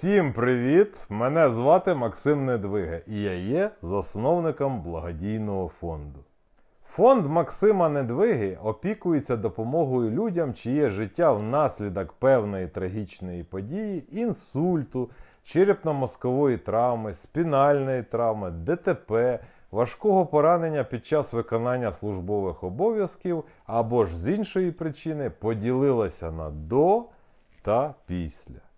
Всім привіт! Мене звати Максим Недвига і я є засновником благодійного фонду. Фонд Максима Недвиги опікується допомогою людям, чиє життя внаслідок певної трагічної події, інсульту, черепно-мозкової травми, спінальної травми, ДТП, важкого поранення під час виконання службових обов'язків або ж з іншої причини поділилася на до та після.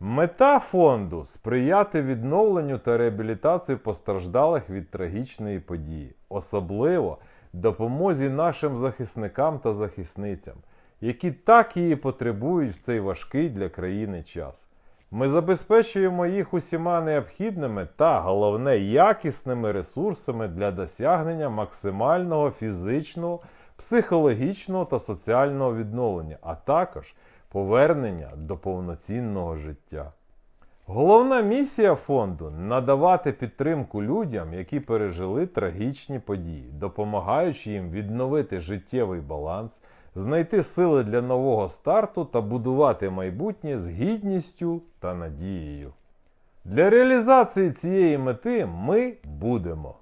Мета фонду сприяти відновленню та реабілітації постраждалих від трагічної події, особливо допомозі нашим захисникам та захисницям, які так її потребують в цей важкий для країни час. Ми забезпечуємо їх усіма необхідними та, головне, якісними ресурсами для досягнення максимального фізичного, психологічного та соціального відновлення, а також повернення до повноцінного життя. Головна місія фонду надавати підтримку людям, які пережили трагічні події, допомагаючи їм відновити життєвий баланс, знайти сили для нового старту та будувати майбутнє з гідністю та надією. Для реалізації цієї мети ми будемо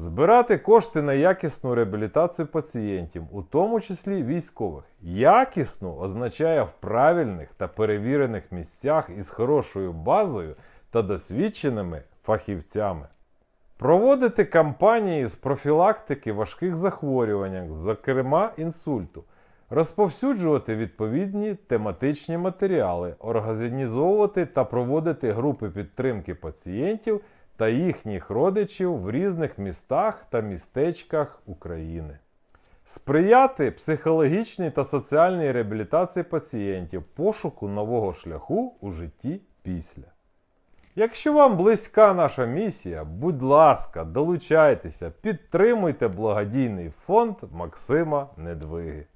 збирати кошти на якісну реабілітацію пацієнтів, у тому числі військових. Якісну означає в правильних та перевірених місцях із хорошою базою та досвідченими фахівцями. Проводити кампанії з профілактики важких захворювань, зокрема інсульту, розповсюджувати відповідні тематичні матеріали, організовувати та проводити групи підтримки пацієнтів та їхніх родичів в різних містах та містечках України. Сприяти психологічній та соціальній реабілітації пацієнтів, пошуку нового шляху у житті після. Якщо вам близька наша місія, будь ласка, долучайтеся, підтримуйте благодійний фонд Максима Недвиги.